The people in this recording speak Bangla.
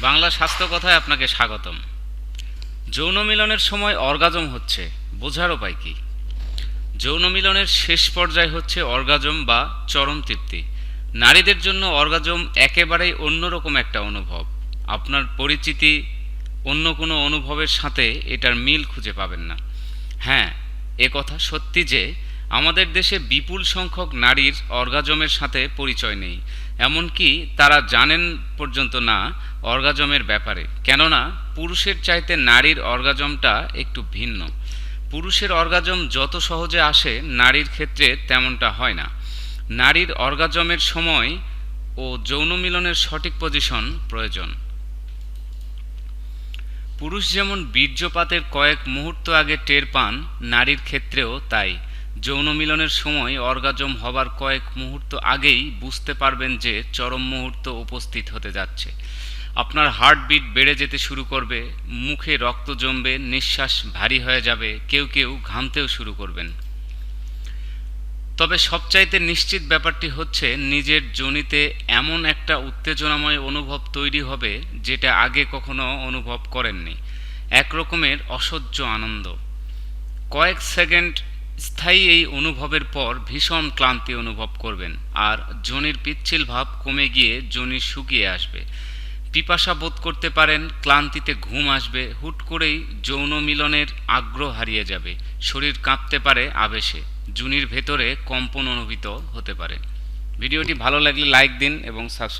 বাংলা স্বাস্থ্য কথায় আপনাকে স্বাগতম। যৌন মিলনের সময় অর্গাজম হচ্ছে, বোঝার উপায় কি? যৌন মিলনের শেষ পর্যায় হচ্ছে অর্গাজম বা চরম তৃপ্তি। নারীদের জন্য অর্গাজম একেবারেই অন্যরকম একটা অনুভব। আপনার পরিচিতি অন্য কোনো অনুভবের সাথে এটার মিল খুঁজে পাবেন না। হ্যাঁ এ কথা সত্যি যে আমাদের দেশে বিপুল সংখ্যক নারীর অর্গাজমের সাথে পরিচয় নেই। এমনকি তারা জানেন পর্যন্ত না অর্গাজমের ব্যাপারে। কেননা, পুরুষের চাইতে নারীর অর্গাজমটা একটু ভিন্ন। পুরুষের অর্গাজম যত সহজে আসে, নারীর ক্ষেত্রে তেমনটা হয় না। নারীর অর্গাজমের সময় ও যৌন মিলনের সঠিক পজিশন প্রয়োজন। পুরুষ যেমন বীর্যপাতের কয়েক মুহূর্ত আগে টের পান, নারীর ক্ষেত্রেও তাই। যৌন মিলনের সময় অর্গাজম হবার কয়েক মুহূর্ত আগেই বুঝতে পারবেন যে চরম মুহূর্ত উপস্থিত হতে যাচ্ছে। আপনার হার্টবিট বেড়ে যেতে শুরু করবে, মুখে রক্ত জমবে, নিঃশ্বাস ভারী হয়ে যাবে, কেউ কেউ ঘামতেও শুরু করবেন। তবে সবচাইতে নিশ্চিত ব্যাপারটি হচ্ছে নিজের জনিতে এমন একটা উত্তেজনাময় অনুভব তৈরি হবে যেটা আগে কখনো অনুভব করেননি। এক রকমের অসহ্য আনন্দ। কয়েক সেকেন্ড স্থায়ী এই অনুভবের পর ভীষণ ক্লান্তি অনুভব করবেন, আর জনির পিচ্ছিল ভাব কমে গিয়ে জনি শুকিয়ে আসবে। পিপাসা বোধ করতে পারেন, ক্লান্তিতে ঘুম আসবে, হুট করেই যৌন মিলনের আগ্রহ হারিয়ে যাবে, শরীর কাঁপতে পারে আবেশে, জুনির ভেতরে কম্পন অনুভূত হতে পারে। ভিডিওটি ভালো লাগলে লাইক দিন এবং সাবস্ক্রাইব